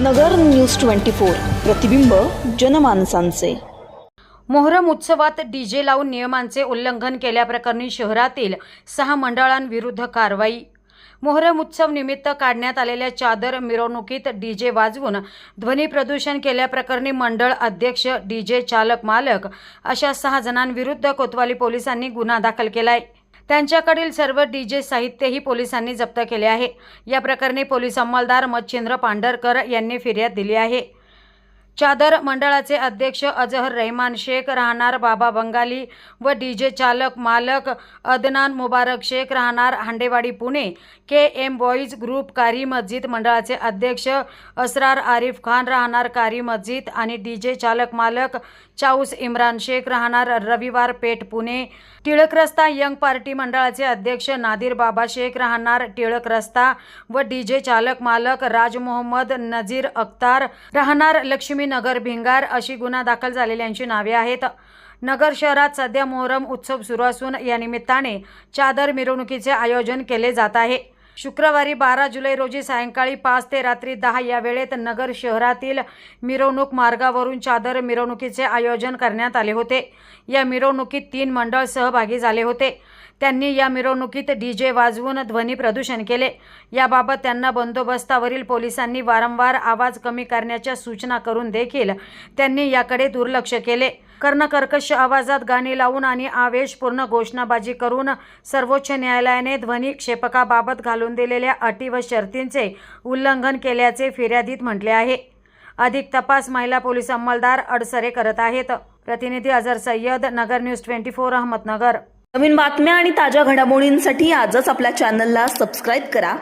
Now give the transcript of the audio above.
नगर news twenty four. प्रतिबिंब जनमानसांचे. मोहरम उत्सवात DJ लावून नियमांचे उल्लंघन केल्याप्रकरणी शहरातील सहा मंडळांविरुद्ध कारवाई. मोहरम उत्सव निमित्त काढण्यात आलेल्या चादर मिरवणुकीत डीजे वाजवून ध्वनी प्रदूषण केल्याप्रकरणी मंडळ अध्यक्ष डीजे चालक मालक अशा सहा जणांविरुद्ध कोतवाली पोलिसांनी गुन्हा दाखल केलाय. त्यांच्याकडील सर्व डीजे साहित्यही पोलिसांनी जप्त केले आहे. या प्रकरणी पोलीस अंमलदार मच्छिंद्र पांढरकर यांनी फिर्याद दिली आहे. चादर मंडळाचे अध्यक्ष अजहर रहमान शेख राहणार बाबा बंगाली व डीजे चालक मालक अदनान मुबारक शेख राहणार Handewadi Pune. K M boys group Qari Masjid मंडळाचे अध्यक्ष असरार आरिफ खान राहणार कारी मस्जिद आणि डीजे चालक मालक चाऊस इम्रान शेख राहणार रविवार पेठ पुणे. टिळक रस्ता यंग पार्टी मंडळाचे अध्यक्ष नादिर बाबा शेख राहणार टिळक रस्ता व डीजे चालक मालक राज मोहम्मद नजीर अख्तार राहणार लक्ष्मी लक्ष्मीनगर भिंगार अशी गुन्हा दाखल झालेल्यांची नावे आहेत. नगर शहरात सध्या मोहरम उत्सव सुरू असून या निमित्ताने चादर मिरवणुकीचे आयोजन केले जात आहे. शुक्रवारी बारा जुलै रोजी सायंकाळी पाच ते रात्री दहा या वेळेत नगर शहरातील मिरवणूक मार्गावरून चादर मिरवणुकीचे आयोजन करण्यात आले होते. या मिरवणुकीत तीन मंडळ सहभागी झाले होते. त्यांनी या मिरवणुकीत डी जे वाजवून ध्वनी प्रदूषण केले. याबाबत त्यांना बंदोबस्तावरील पोलिसांनी वारंवार आवाज कमी करण्याच्या सूचना करून देखील त्यांनी याकडे दुर्लक्ष केले. कर्णकर्कश आवाजात गाणी लावून आणि आवेशपूर्ण घोषणाबाजी करून सर्वोच्च न्यायालयाने ध्वनी क्षेपकाबाबत घालून दिलेल्या अटी व शर्तींचे उल्लंघन केल्याचे फिर्यादीत म्हटले आहे. अधिक तपास महिला पोलीस अंमलदार अडसरे करत आहेत. प्रतिनिधी Azhar Sayyad Nagar news twenty four Ahmednagar. नवीन बातम्या आणि ताज्या घडामोडींसाठी आजच आपल्या चॅनलला सबस्क्राईब करा.